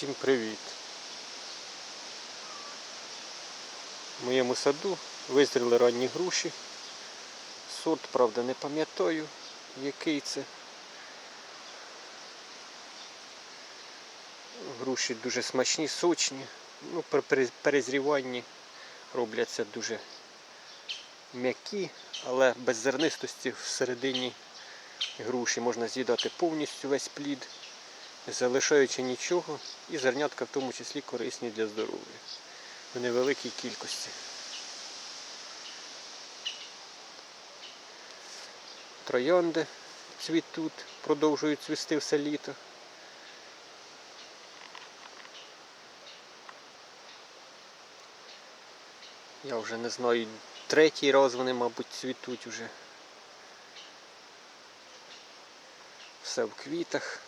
Всім привіт! В моєму саду визріли ранні груші. Сорт, правда, не пам'ятаю, який це. Груші дуже смачні, сочні. Ну, при перезріванні робляться дуже м'які, але без зернистості всередині груші можна з'їдати повністю весь плід залишаючи нічого, і зернятка в тому числі корисні для здоров'я в невеликій кількості. Троянди цвітуть, продовжують цвісти все літо. Я вже не знаю, третій раз вони, мабуть, цвітуть уже. Все в квітах.